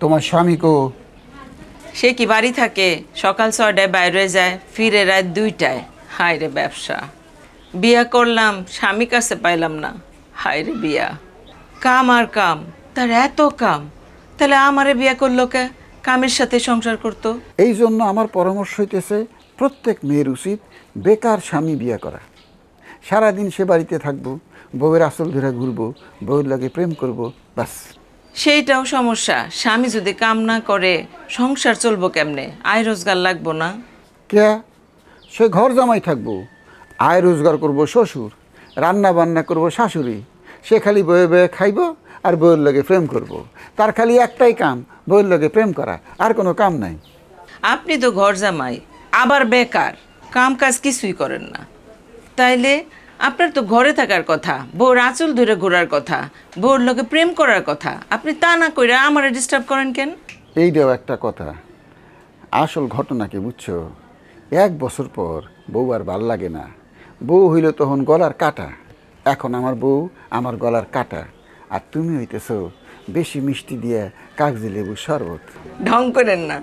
তোমার স্বামীকেও সে কি বাড়ি থাকে? সকাল ছয়টায় বাইরে যায় ফিরে রাত দুইটায়। হায় রে ব্যবসা। বিয়া করলাম স্বামী কাছে পাইলাম না। হায় রে বিয়া। কাম আর কাম তার এত কাম। তাহলে আমারে বিয়া করল কে? কামের সাথে সংসার করতো? এই জন্য আমার পরামর্শ হইতেছে প্রত্যেক মেয়ের উচিত বেকার স্বামী বিয়ে করা। সারাদিন সে বাড়িতে থাকব বউয়ের আসল ধরে ঘুরবো বউয়ের লাগে প্রেম করব বাস সেইটাও সমস্যা। স্বামী যদি কাম না করে সংসার চলবো কেমনে? আয় রোজগার লাগবো না। কে? সে ঘর জামাই থাকব। আয় রোজগার করব শ্বশুর রান্না বান্না করব শাশুড়ি। সে খালি বয়ে বয়ে খাইব আর বউয়ের লগে প্রেম করব। তার খালি একটাই কাম বউয়ের লগে প্রেম করা আর কোনো কাম নাই। আপনি তো ঘর জামাই আবার বেকার কাম কাজ কিছুই করেন না। তাইলে আপনার তো ঘরে থাকার কথা বউর আঁচল ধরে ঘোরার কথা বউর লোকে প্রেম করার কথা আপনি তা না কইরা আমারে ডিস্টার্ব করেন কেন? এইটাও একটা কথা। আসল ঘটনা কি বুঝছ? এক বছর পর বউ আর ভালো লাগে না। বউ হইল তখন গলার কাটা। এখন আমার বউ আমার গলার কাটা। আর তুমি হইতেছ বেশি মিষ্টি দিয়ে কাগজি লেবু শরবত। ঢং করেন না।